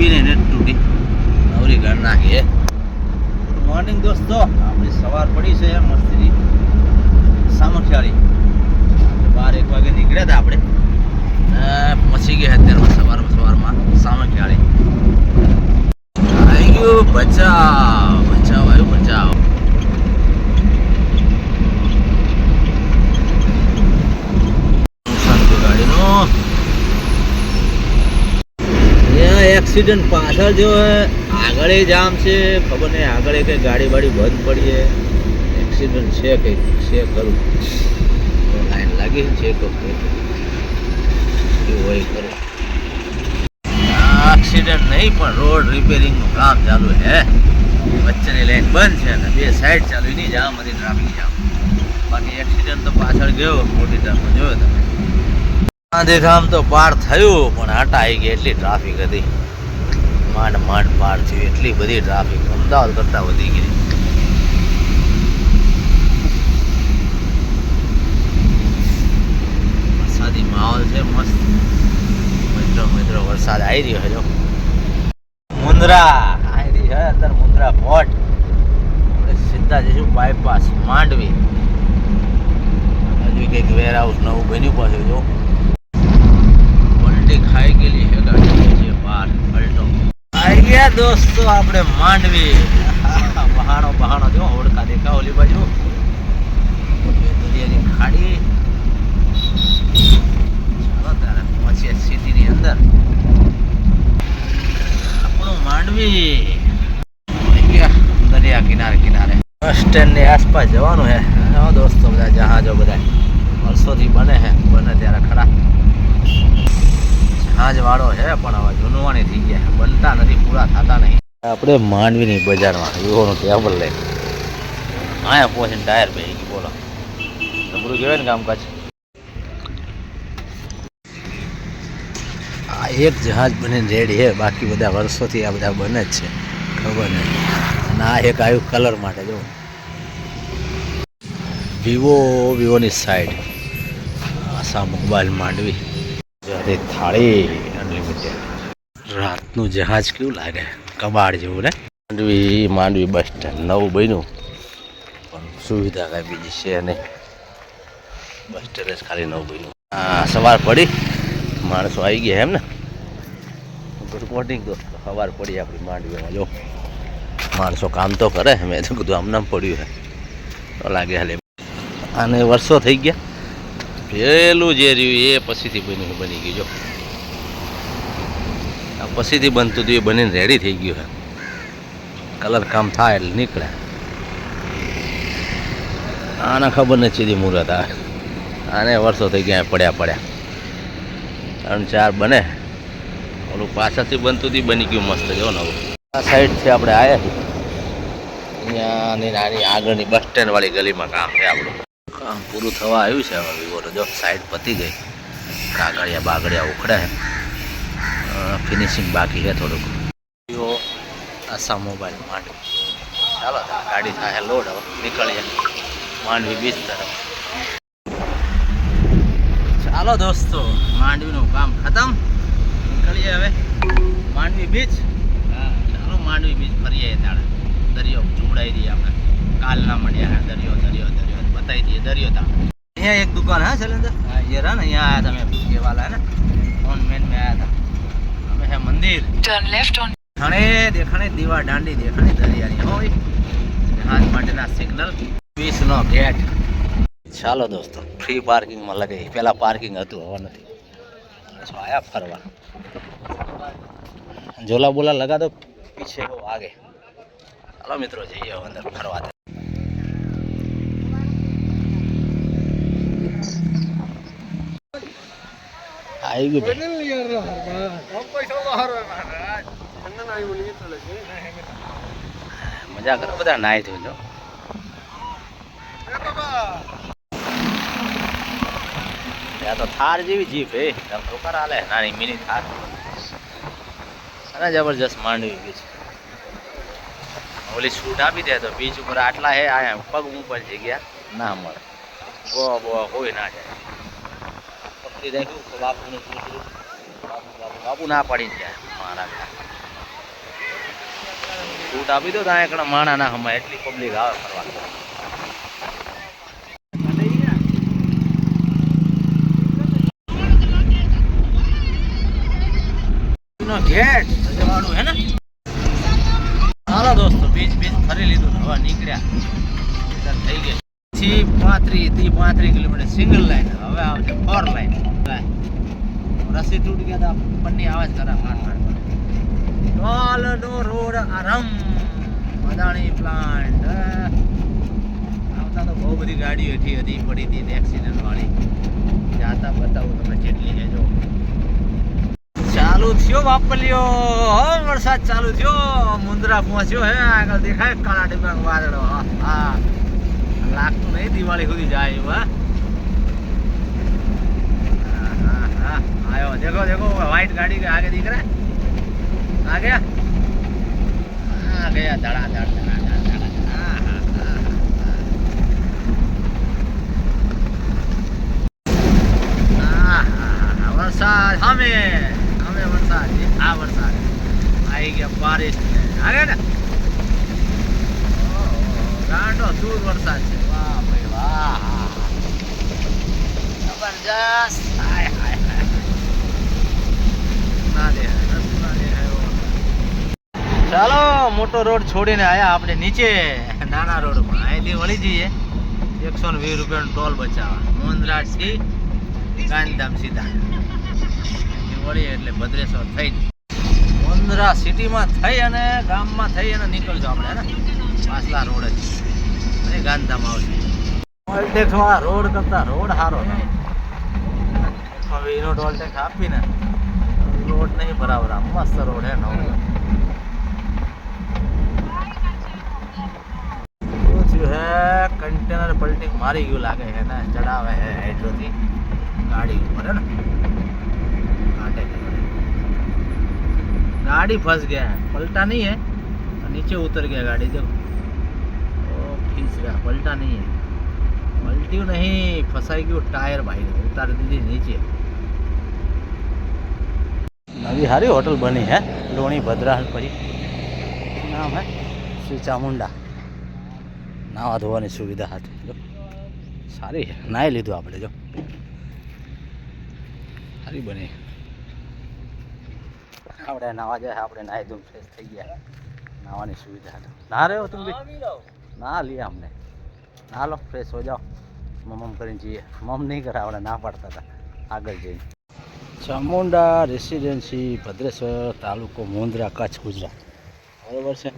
બી ને તૂટી. નવરી ગાંડ નાખીએ ગુડ મોર્નિંગ દોસ્તો. આપણી સવાર પડી છે, મસ્તીની. સામખિયાળી બાર એક વાગે નીકળ્યા હતા આપણે. ને પહોંચી ગયા અત્યારમાં સવારમાં સવારમાં. સામખિયાળી આવી ગયું બચાવ બચાવ આવ્યું બચાવ નુકસાન થયું ગાડીનું અહીંયા એક્સિડન્ટ પાછળ જો આગળ જામ છે, ખબર નહીં આગળ કંઈ ગાડી વાડી બંધ પડી એક્સિડન્ટ છે કંઈક છે ખરું. લાઈન લાગી છે કેવું હોય ખરું એક્સિડન્ટ નહીં, પણ રોડ રિપેરિંગનું કામ ચાલુ છે વચ્ચેની લાઈન બંધ છે અને બે સાઈડ ચાલુ નહીં જામ હતી ટ્રાફિક જામ. બાકી એક્સિડન્ટ તો પાછળ ગયો, મોટી ટર્મમાં જોયો તમે. ગાંધીધામ તો પાર થયું, પણ આવી ગઈ એટલી ટ્રાફિક હતી. માંડ માંડ પાર થયું એટલી બધી ટ્રાફિક અમદાવાદ કરતાં વધી ગઈ. વરસાદી માહોલ છે મસ્ત. મિત્રો મિત્રો, વરસાદ આવી રહ્યો હજો મુંદ્રા આવી રહી છે અંદર મુંદ્રા પોર્ટ આપણે સીધા જઈશું બાયપાસ માંડવી. હજુ કંઈક વેરહાઉસ નવું બન્યું પાછું, જો. પલટી ખાઈ ગયેલી છે ગાડી છે બાર પલટો દોસ્તો, આપણે માંડવી. બહાણો બહાણો જો, હોડકા દેખા ઓલી બાજુ. દરિયાની ખાડી. ચાલો તારે પહોંચીએ સિટીની અંદર. આપણું માંડવી. દરિયા કિનારે કિનારે. બસ સ્ટેન્ડની આસપાસ જવાનું છે દોસ્તો, બધા જહાજો બધા. વર્ષોથી બને હે, બને ત્યારે ખરા. જહાજ વાળો છે, પણ હવે જૂનવાણી થઈ ગયા બનતા નથી, પૂરા થતા નહીં. આપણે માંડવીની બજારમાં વિવોનું ટેબલ લઈ. આયા પહોંચીને ટાયર બેસી ગયું, બોલો. નબળું કહેવાય ને કામકાજ? આ એક જહાજ બનીને રેડી છે. બાકી બધા વર્ષોથી આ બધા બને જ છે. ખબર નહીં. અને આ એક આવ્યું કલર માટે, જો. વિવો, વિવોની સાઈડ આસામ મોબાઈલ માંડવી. જ્યારે થાળી અનલિમિટેડ રાતનું જહાજ કેવું લાગે? કબાડ જેવું, ને? માંડવી માંડવી બસ સ્ટેન્ડ નવું બન્યું. પણ સુવિધા કાંઈ બીજી છે નહીં. બસ સ્ટેન્ડ જ ખાલી નવું બન્યું. હા સવાર પડી. માણસો આવી ગયા એમ ને? ગુડ મોર્નિંગ દોસ્તો. સવાર પડી આપણી માંડવીમાં, જો. માણસો કામ તો કરે. મેં તો કીધું આમ નામ પડ્યું છે તો લાગે હાલે. આને વર્ષો થઈ ગયા. પેલું જે રહ્યું એ પછીથી બની બની ગયું, જો. આ પછીથી બનતું હતું એ બનીને રેડી થઈ ગયું હે કલર કામ થાય એટલે નીકળે. આને ખબર નથી સીધી મુહૂર્ત આવે આને વર્ષો થઈ ગયા પડ્યા પડ્યા. ત્રણ ચાર બને. ઓલું પાછળથી બનતું હતું બની ગયું મસ્ત, જો નવું આ સાઈડથી આપણે આવ્યા અહીંયાની નાની આગળની બસ સ્ટેન્ડ વાળી ગલીમાં કામ છે આપણું. કામ પૂરું થવા આવ્યું છે હવે વિવોનું જો સાઈડ પતી ગઈ. કાગળિયા બાગળિયા ઉખડે ફિનિશિંગ બાકી છે થોડુંક. વિવો આસામ મોબાઈલ માંડવી ચાલો ગાડી થાય લોડ હવે નીકળીએ. માંડવી બીચ તરફ. ચાલો દોસ્તો, માંડવીનું કામ ખતમ. નીકળીએ હવે માંડવી બીચ ચાલો, માંડવી બીચ ફરીએ ત્યારે દરિયો જોડાઈ દઈએ આપણે. કાલના મળ્યા દરિયો દરિયો દરિયો. બતાવી દઈએ દરિયો તા અહીંયા એક દુકાન હા શૈલેન્દ્ર હા ये रहा ना यहाँ आया था मैं ये वाला है ना ऑन मेन में आया था हमें है मंदिर Turn left on દેખાણે દેખાણે દીવા દાંડી દેખાણે દરિયાની હોય જહાજ માટેના સિગ્નલ વીસનો ગેટ ચાલો દોસ્તો ફ્રી પાર્કિંગમાં લગાવી પહેલાં પાર્કિંગ હતું હવે નથી તો આયા ફરવા ઝોલા બોલા લગા દો પીછે વો આગે ચાલો મિત્રો જઈએ હવે અંદર ફરવા આવી ગયું મજા કરો બધા નાહી થયું જો ત્યાં તો થાર જેવી જીપ હે તમે ઠોકર હાલે. નાની મિની થાર. અને જબરજસ્ત માંડવી બીચ ઓલી છૂટ આપી દે તો બીચ ઉપર આટલા હે આયા પગ ઉપર જગ્યા ના મળે. ગો બો કોઈ ના જાય. રાખ્યું બાપુનું બાપુ બાપુ બાપુ ના પડી જાય મારા છૂટ આપી દો ત્યાં એકડા માણા ના હમાય એટલી પબ્લિક આવે ફરવા. નો ગેટ. સજવાડું હે ને? હાલો દોસ્તો બીજ બીજ ફરી લીધું. હવા નીકળ્યા. થઈ ગઈ. પાંત્રી થી પાંત્રી કિલોમીટર સિંગલ લાઈન હવે આવશે ફોર લાઈન રસી તૂટ ગયા તા પન્ની આવાજ કરે ફાટ ડોલ નો રોડ આરમ અદાણી પ્લાન્ટ આવતા તો બહુ બધી ગાડીઓ એઠી હતી, પડી હતી એક્સિડન્ટ વાળી. જાતા બતાવું તમે કેટલી છે, જો. ચાલુ થયો વાપલ્યો. વરસાદ ચાલુ થયો. મુંદ્રા પહોંચ્યો. હે, આગળ દેખાય, કાળા ડિબાંગ વાદળો. હા હા. લાગતું નહીં દિવાળી સુધી જાય એવું હા हाँ, हाँ, हाँ, आयो देखो देखो व्हाइट गाड़ी के आगे दिख रहा है आ गया आ गया धड़ा धड़ धड़ा धड़ धड़ा हाँ, हाँ, हाँ, हाँ, हाँ, हाँ, वरसाद हमें हमें वरसाद ये आ वरसाद आई गया बारिश आ गया ना ओहो, गांडो दूर वरसाद છે વાહ ભાઈ વાહ જબરજસ્ત. હાય હાય ચાલો, મોટો રોડ છોડીને આયા આપણે નીચે. નાના રોડ પણ અહીંથી વળી જઈએ. એકસો ને વીસ રૂપિયાનો ટોલ બચાવવા મોહનરાજથી ગાંધીધામ સીધા. વળીએ એટલે ભદ્રેશ્વર થઈ મોંદરા સિટીમાં થઈ અને ગામમાં થઈ અને નીકળજો આપણે ને? પાછલા રોડ. જ અને ગાંધીધામ આવશે. ટોલટેક્સ વાળા રોડ કરતા રોડ સારો છે હવે એનો ટોલટેક્સ આપીને રોડ નહીં બરાબર આ મસ્ત રોડ હે નવો શું થયું હે કન્ટેનર પલટી મારી ગયું લાગે છે ને ચડાવે હે હાઇડ્રોથી ગાડી ઉપર હે ને કાંટે गाड़ी फंस गया है पलटा नहीं है नीचे उतर गया गाड़ी देखो ओ खींच रहा पलटा नहीं है પલટ્યું નહીં ફસાઈ ગયું ટાયર ભાઈ ઉતારી દીધી નીચે. નવી સારી હોટલ બની હે લોણી ભદ્રા પછી નામ હે? શ્રી ચામુંડા નાવા ધોવાની સુવિધા હતી સારી નાહી લીધું આપણે જો. સારી બની. આપણે નાવા જાય આપણે નાહી ધૂમ ફ્રેશ થઈ ગયા. નાવાની સુવિધા ના રહ્યો તું ના લી અમને. ના લો ફ્રેશ હો જાઓ. મમ કરીને જઈએ. મમ નહીં કરે, આપણે ના પાડતા હતા. આગળ જઈને. ચામુંડા રેસિડેન્સી ભદ્રેશ્વર તાલુકો મુંદ્રા, કચ્છ, ગુજરાત. બરાબર છે?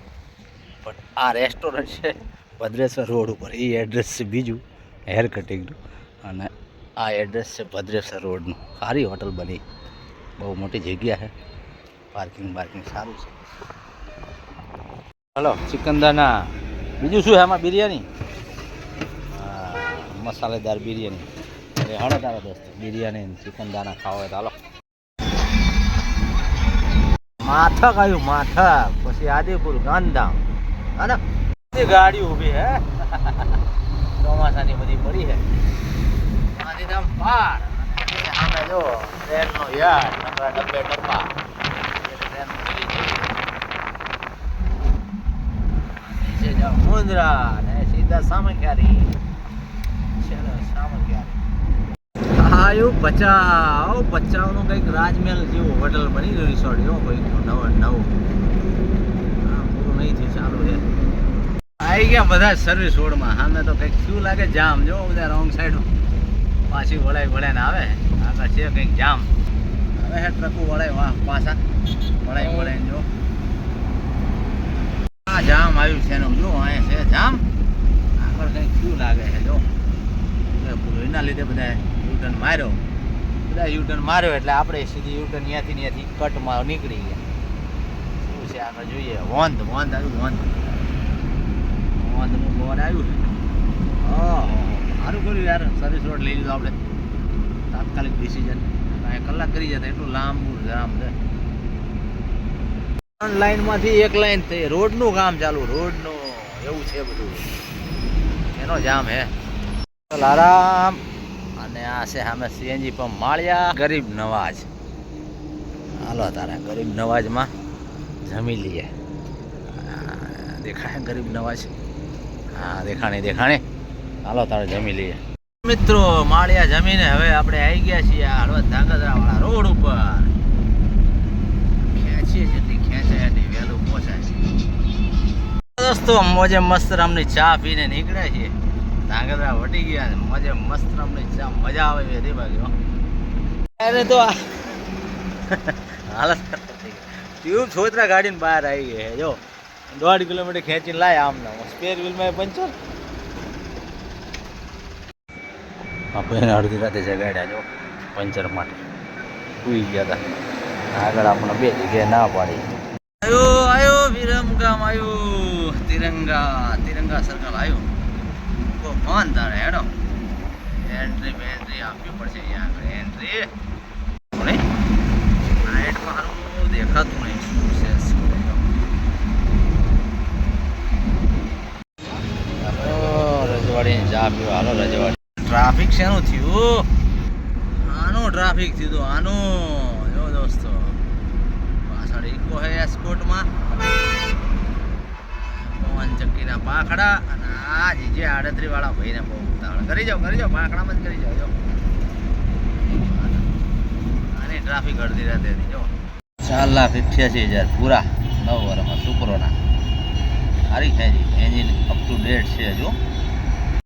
પણ આ રેસ્ટોરન્ટ છે ભદ્રેશ્વર રોડ ઉપર. એ એડ્રેસ છે બીજું હેર કટિંગનું અને આ એડ્રેસ છે ભદ્રેશ્વર રોડનું સારી હોટલ બની. બહુ મોટી જગ્યા છે. પાર્કિંગ બાર્કિંગ સારું છે. હલો, ચિકનદાના. બીજું શું આમાં? બિરયાની? મસાલેદાર બિરયાની. એટલે હળો તારો દોસ્ત, બિરયાની ચિકન દાણા ખાવા હોય તો હાલો. માથક આવ્યું, માથક. પછી આદિપુર ગાંધામ અને ગાડી ઊભી હે. ચોમાસાની બધી પડી હે. ગાંધીધામ પાર. સામે જો ટ્રેનનો યાર્ડ નંબર ડબ્બે ડબ્બા. મુંદ્રા ને સીધા સામે ચલો આયું બચાવ. નું કંઈક રાજમહેલ જેવું હોટલ બની ગયું રિસોર્ટ જેવો કંઈક નવું નવું. પૂરું નહીં થયું, ચાલુ છે. આવી ગયા બધા સર્વિસ રોડમાં સામે તો કંઈક શું લાગે, જામ. જો, બધા રોંગ સાઈડ પાછી વળાઈ વળાય ને આવે. આગળ છે કંઈક જામ. હવે હે ટ્રકો વળાય વાહ, પાછા. વળાઈ વળાય જો. આ જામ આવ્યું છે એનું. જો, અહીંયા છે જામ. આગળ કંઈક શું લાગે છે, જો. એના લીધે બધા યુટર્ન માર્યો. બધા યુટર્ન માર્યો એટલે આપણે સીધી યુટર્ન ત્યાંથી ત્યાંથી કટમાં નીકળી ગયા. શું છે આગળ જોઈએ? વોંધ વોંધ આવ્યું, વોંધ. વોંધનું બોર્ડ આવ્યું ને સારું કર્યું યાર. સર્વિસ રોડ લઈ લીધો આપણે. તાત્કાલિક ડિસિઝન કલાક કરી જતા, એટલું લાંબુ જામ છે. ત્રણ લાઈનમાંથી એક લાઈન થઈ. રોડનું કામ ચાલુ, રોડનું એવું છે બધું. એનો જામ હે. આરામ અને આ છે સામે સીએનજી પંપ માળિયા. ગરીબ નવાજ. હાલો તારા, ગરીબ નવાજમાં જમી લઈએ. દેખાય ગરીબ નવાજ. હા, દેખાણી, દેખાણે. હાલો તારે જમી લઈએ. મિત્રો, માળિયા જમીને હવે આપણે આવી ગયા છીએ હળવદ ધાંગધ્રા રોડ ઉપર. ખેંચીએ જેટલી ખેંચાય એટલી વહેલું પહોંચાય દોસ્તો, મોજે મસ્ત રામની ચા પીને નીકળ્યા છીએ. ધાંગધ્રા વટી ગયા છે મજે મસ્ત રમણી ચા મજા આવે એવી હતી બાકી અરે તો હાલત ખરાબ થઈ ગઈ. ટ્યુબ છોતરા ગાડીને બહાર આવી ગઈ છે જો. દોઢ કિલોમીટર ખેંચીને લાય આમ ના સ્પેર વ્હીલમાં પંચર. આપણે અડધી રાતે જગાડ્યા જો. પંચર માટે. સુઈ ગયા હતા આગળ આપણે બે જગ્યાએ ના પાડી. આયો આયો વિરમગામ આયો. તિરંગા તિરંગા સર્કલ આવ્યો ફોન હેડો. એન્ટ્રી બેન્ટ્રી આપવી પડશે અહીંયા એન્ટ્રી કોને નાઇટમાં હારું દેખાતું નહીં શું છે નહીં. ચા પીવા. રજવાડી. ટ્રાફિક શેનું થયું? આનું ટ્રાફિક થયું આનું. જો દોસ્તો, પાછળ ઇકો હે એસ્કોટમાં ચક્કીના પાખડા અને આ જીજે આડત્રી વાળા ભાઈને બહુ ઉતાવળ. કરી જાઓ કરી જાઓ, પાખડામાં જ કરી જાઓ, જો. આની ટ્રાફિક અડધી રાતે જો. ચાર લાખ અઠ્યાસી હજાર પૂરા નવ વર્ષમાં સુપરોના. સારી ખેંચી એન્જિન અપ ટુ ડેટ છે હજુ